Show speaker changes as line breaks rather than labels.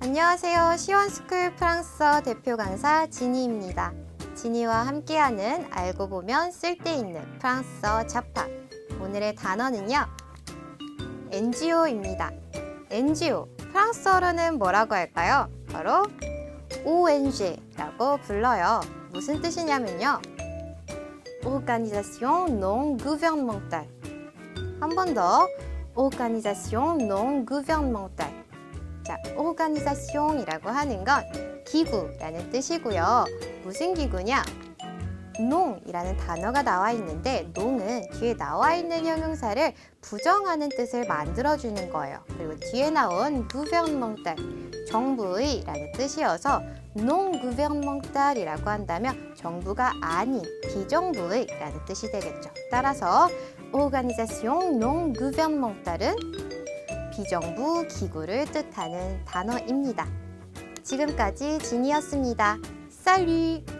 안녕하세요. 시원스쿨 프랑스어 대표 강사 지니입니다. 지니와 함께하는 알고 보면 쓸데있는 프랑스어 잡학. 오늘의 단어는요. NGO입니다. NGO. 프랑스어로는 뭐라고 할까요? 바로 ONG라고 불러요. 무슨 뜻이냐면요. Organisation non gouvernementale. 한 번 더. Organisation non gouvernementale. 자, 오가니자숑이라고 하는 건 기구라는 뜻이고요. 무슨 기구냐? 농이라는 단어가 나와 있는데 농은 뒤에 나와 있는 형용사를 부정하는 뜻을 만들어주는 거예요. 그리고 뒤에 나온 gouvernemental 정부의라는 뜻이어서 gouvernemental이라고 한다면 정부가 아닌 비정부의라는 뜻이 되겠죠. 따라서 non gouvernemental은 비정부 기구를 뜻하는 단어입니다. 지금까지 진이었습니다. 살류!